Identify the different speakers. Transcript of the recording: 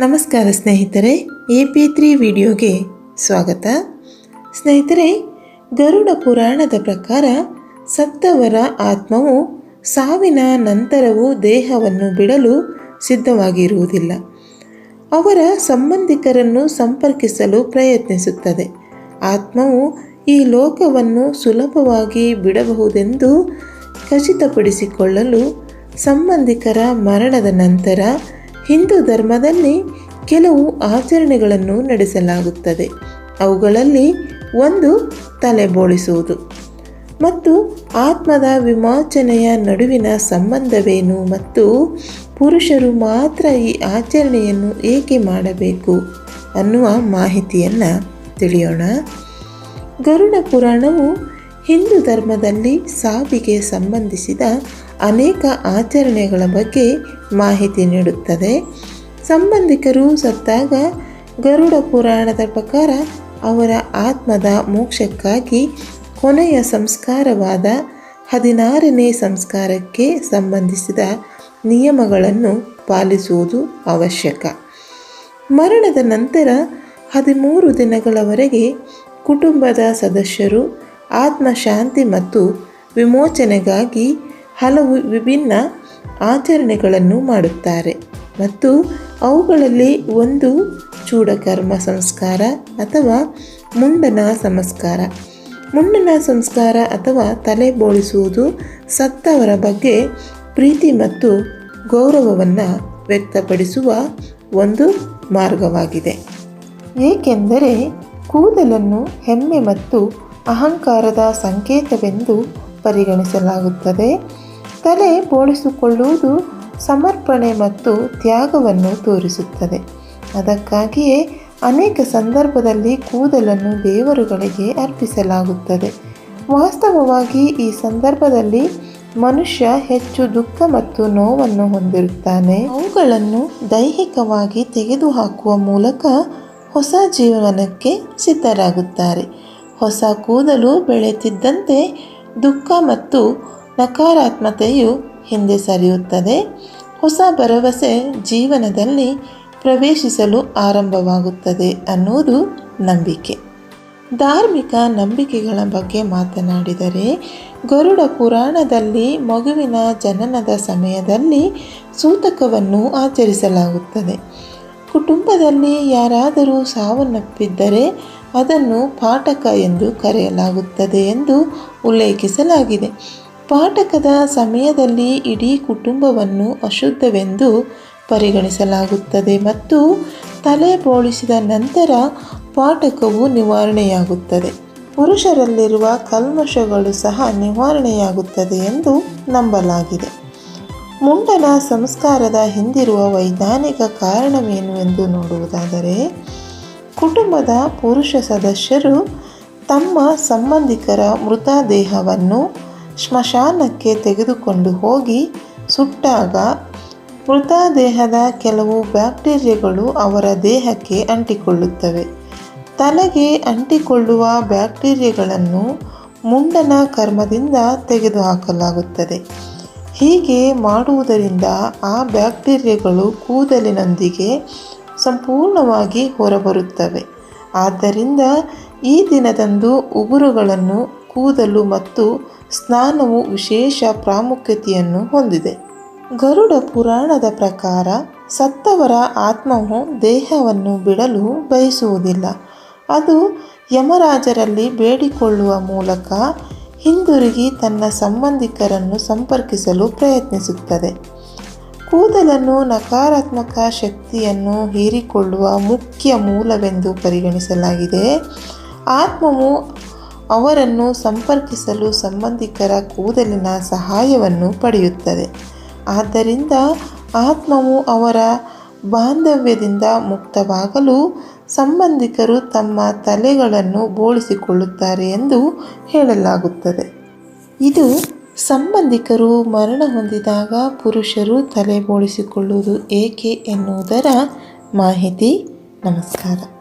Speaker 1: ನಮಸ್ಕಾರ ಸ್ನೇಹಿತರೆ, A P three ವಿಡಿಯೋಗೆ ಸ್ವಾಗತ. ಸ್ನೇಹಿತರೆ, ಗರುಡ ಪುರಾಣದ ಪ್ರಕಾರ ಸತ್ತವರ ಆತ್ಮವು ಸಾವಿನ ನಂತರವೂ ದೇಹವನ್ನು ಬಿಡಲು ಸಿದ್ಧವಾಗಿರುವುದಿಲ್ಲ. ಅವರ ಸಂಬಂಧಿಕರನ್ನು ಸಂಪರ್ಕಿಸಲು ಪ್ರಯತ್ನಿಸುತ್ತದೆ. ಆತ್ಮವು ಈ ಲೋಕವನ್ನು ಸುಲಭವಾಗಿ ಬಿಡಬಹುದೆಂದು ಖಚಿತಪಡಿಸಿಕೊಳ್ಳಲು ಸಂಬಂಧಿಕರ ಮರಣದ ನಂತರ ಹಿಂದೂ ಧರ್ಮದಲ್ಲಿ ಕೆಲವು ಆಚರಣೆಗಳನ್ನು ನಡೆಸಲಾಗುತ್ತದೆ. ಅವುಗಳಲ್ಲಿ ಒಂದು ತಲೆ ಬೋಳಿಸುವುದು ಮತ್ತು ಆತ್ಮದ ವಿಮೋಚನೆಯ ನಡುವಿನ ಸಂಬಂಧವೇನು ಮತ್ತು ಪುರುಷರು ಮಾತ್ರ ಈ ಆಚರಣೆಯನ್ನು ಏಕೆ ಮಾಡಬೇಕು ಅನ್ನುವ ಮಾಹಿತಿಯನ್ನು ತಿಳಿಯೋಣ. ಗರುಡ ಪುರಾಣವು ಹಿಂದೂ ಧರ್ಮದಲ್ಲಿ ಸಾವಿಗೆ ಸಂಬಂಧಿಸಿದ ಅನೇಕ ಆಚರಣೆಗಳ ಬಗ್ಗೆ ಮಾಹಿತಿ ನೀಡುತ್ತದೆ. ಸಂಬಂಧಿಕರು ಸತ್ತಾಗ ಗರುಡ ಪುರಾಣದ ಪ್ರಕಾರ ಅವರ ಆತ್ಮದ ಮೋಕ್ಷಕ್ಕಾಗಿ ಕೊನೆಯ ಸಂಸ್ಕಾರವಾದ ಹದಿನಾರನೇ ಸಂಸ್ಕಾರಕ್ಕೆ ಸಂಬಂಧಿಸಿದ ನಿಯಮಗಳನ್ನು ಪಾಲಿಸುವುದು ಅವಶ್ಯಕ. ಮರಣದ ನಂತರ ಹದಿಮೂರು ದಿನಗಳವರೆಗೆ ಕುಟುಂಬದ ಸದಸ್ಯರು ಆತ್ಮಶಾಂತಿ ಮತ್ತು ವಿಮೋಚನೆಗಾಗಿ ಹಲವು ವಿಭಿನ್ನ ಆಚರಣೆಗಳನ್ನು ಮಾಡುತ್ತಾರೆ ಮತ್ತು ಅವುಗಳಲ್ಲಿ ಒಂದು ಚೂಡಕರ್ಮ ಸಂಸ್ಕಾರ ಅಥವಾ ಮುಂಡನ ಸಂಸ್ಕಾರ. ಮುಂಡನ ಸಂಸ್ಕಾರ ಅಥವಾ ತಲೆ ಬೋಳಿಸುವುದು ಸತ್ತವರ ಬಗ್ಗೆ ಪ್ರೀತಿ ಮತ್ತು ಗೌರವವನ್ನು ವ್ಯಕ್ತಪಡಿಸುವ ಒಂದು ಮಾರ್ಗವಾಗಿದೆ. ಏಕೆಂದರೆ ಕೂದಲನ್ನು ಹೆಮ್ಮೆ ಮತ್ತು ಅಹಂಕಾರದ ಸಂಕೇತವೆಂದು ಪರಿಗಣಿಸಲಾಗುತ್ತದೆ. ತಲೆ ಬೋಳಿಸಿಕೊಳ್ಳುವುದು ಸಮರ್ಪಣೆ ಮತ್ತು ತ್ಯಾಗವನ್ನು ತೋರಿಸುತ್ತದೆ. ಅದಕ್ಕಾಗಿಯೇ ಅನೇಕ ಸಂದರ್ಭದಲ್ಲಿ ಕೂದಲನ್ನು ದೇವರುಗಳಿಗೆ ಅರ್ಪಿಸಲಾಗುತ್ತದೆ. ವಾಸ್ತವವಾಗಿ ಈ ಸಂದರ್ಭದಲ್ಲಿ ಮನುಷ್ಯ ಹೆಚ್ಚು ದುಃಖ ಮತ್ತು ನೋವನ್ನು ಹೊಂದಿರುತ್ತಾನೆ. ಅವುಗಳನ್ನು ದೈಹಿಕವಾಗಿ ತೆಗೆದುಹಾಕುವ ಮೂಲಕ ಹೊಸ ಜೀವನಕ್ಕೆ ಸಿದ್ಧರಾಗುತ್ತಾರೆ. ಹೊಸ ಕೂದಲು ಬೆಳೆಯುತ್ತಿದ್ದಂತೆ ದುಃಖ ಮತ್ತು ನಕಾರಾತ್ಮತೆಯು ಹಿಂದೆ ಸರಿಯುತ್ತದೆ. ಹೊಸ ಭರವಸೆ ಜೀವನದಲ್ಲಿ ಪ್ರವೇಶಿಸಲು ಆರಂಭವಾಗುತ್ತದೆ ಅನ್ನುವುದು ನಂಬಿಕೆ. ಧಾರ್ಮಿಕ ನಂಬಿಕೆಗಳ ಬಗ್ಗೆ ಮಾತನಾಡಿದರೆ, ಗರುಡ ಪುರಾಣದಲ್ಲಿ ಮಗುವಿನ ಜನನದ ಸಮಯದಲ್ಲಿ ಸೂತಕವನ್ನು ಆಚರಿಸಲಾಗುತ್ತದೆ. ಕುಟುಂಬದಲ್ಲಿ ಯಾರಾದರೂ ಸಾವನ್ನಪ್ಪಿದ್ದರೆ ಅದನ್ನು ಪಾಠಕ ಎಂದು ಕರೆಯಲಾಗುತ್ತದೆ ಎಂದು ಉಲ್ಲೇಖಿಸಲಾಗಿದೆ. ಪಾಠಕದ ಸಮಯದಲ್ಲಿ ಇಡೀ ಕುಟುಂಬವನ್ನು ಅಶುದ್ಧವೆಂದು ಪರಿಗಣಿಸಲಾಗುತ್ತದೆ ಮತ್ತು ತಲೆ ಬೋಳಿಸಿದ ನಂತರ ಪಾಠಕವು ನಿವಾರಣೆಯಾಗುತ್ತದೆ. ಪುರುಷರಲ್ಲಿರುವ ಕಲ್ಮಶಗಳು ಸಹ ನಿವಾರಣೆಯಾಗುತ್ತದೆ ಎಂದು ನಂಬಲಾಗಿದೆ. ಮುಂಡನ ಸಂಸ್ಕಾರದ ಹಿಂದಿರುವ ವೈಜ್ಞಾನಿಕ ಕಾರಣವೇನು ಎಂದು ನೋಡುವುದಾದರೆ ಕುಟುಂಬದ ಪುರುಷ ಸದಸ್ಯರು ತಮ್ಮ ಸಂಬಂಧಿಕರ ಮೃತದೇಹವನ್ನು ಸ್ಮಶಾನಕ್ಕೆ ತೆಗೆದುಕೊಂಡು ಹೋಗಿ ಸುಟ್ಟಾಗ ಮೃತದೇಹದ ಕೆಲವು ಬ್ಯಾಕ್ಟೀರಿಯಾಗಳು ಅವರ ದೇಹಕ್ಕೆ ಅಂಟಿಕೊಳ್ಳುತ್ತವೆ. ತಲೆಗೆ ಅಂಟಿಕೊಳ್ಳುವ ಬ್ಯಾಕ್ಟೀರಿಯಾಗಳನ್ನು ಮುಂಡನ ಕರ್ಮದಿಂದ ತೆಗೆದುಹಾಕಲಾಗುತ್ತದೆ. ಹೀಗೆ ಮಾಡುವುದರಿಂದ ಆ ಬ್ಯಾಕ್ಟೀರಿಯಾಗಳು ಕೂದಲಿನೊಂದಿಗೆ ಸಂಪೂರ್ಣವಾಗಿ ಹೊರಬರುತ್ತವೆ. ಆದ್ದರಿಂದ ಈ ದಿನದಂದು ಉಗುರುಗಳನ್ನು ಕೂದಲು ಮತ್ತು ಸ್ನಾನವು ವಿಶೇಷ ಪ್ರಾಮುಖ್ಯತೆಯನ್ನು ಹೊಂದಿದೆ. ಗರುಡ ಪುರಾಣದ ಪ್ರಕಾರ ಸತ್ತವರ ಆತ್ಮವು ದೇಹವನ್ನು ಬಿಡಲು ಬಯಸುವುದಿಲ್ಲ. ಅದು ಯಮರಾಜರಲ್ಲಿ ಬೇಡಿಕೊಳ್ಳುವ ಮೂಲಕ ಹಿಂದಿರುಗಿ ತನ್ನ ಸಂಬಂಧಿಕರನ್ನು ಸಂಪರ್ಕಿಸಲು ಪ್ರಯತ್ನಿಸುತ್ತದೆ. ಕೂದಲನ್ನು ನಕಾರಾತ್ಮಕ ಶಕ್ತಿಯನ್ನು ಹೀರಿಕೊಳ್ಳುವ ಮುಖ್ಯ ಮೂಲವೆಂದು ಪರಿಗಣಿಸಲಾಗಿದೆ. ಆತ್ಮವು ಅವರನ್ನು ಸಂಪರ್ಕಿಸಲು ಸಂಬಂಧಿಕರ ಕೂದಲಿನ ಸಹಾಯವನ್ನು ಪಡೆಯುತ್ತದೆ. ಆದ್ದರಿಂದ ಆತ್ಮವು ಅವರ ಬಾಂಧವ್ಯದಿಂದ ಮುಕ್ತವಾಗಲು ಸಂಬಂಧಿಕರು ತಮ್ಮ ತಲೆಗಳನ್ನು ಬೋಳಿಸಿಕೊಳ್ಳುತ್ತಾರೆ ಎಂದು ಹೇಳಲಾಗುತ್ತದೆ. ಇದು ಸಂಬಂಧಿಕರು ಮರಣ ಹೊಂದಿದಾಗ ಪುರುಷರು ತಲೆ ಬೋಳಿಸಿಕೊಳ್ಳುವುದು ಏಕೆ ಎನ್ನುವುದರ ಮಾಹಿತಿ. ನಮಸ್ಕಾರ.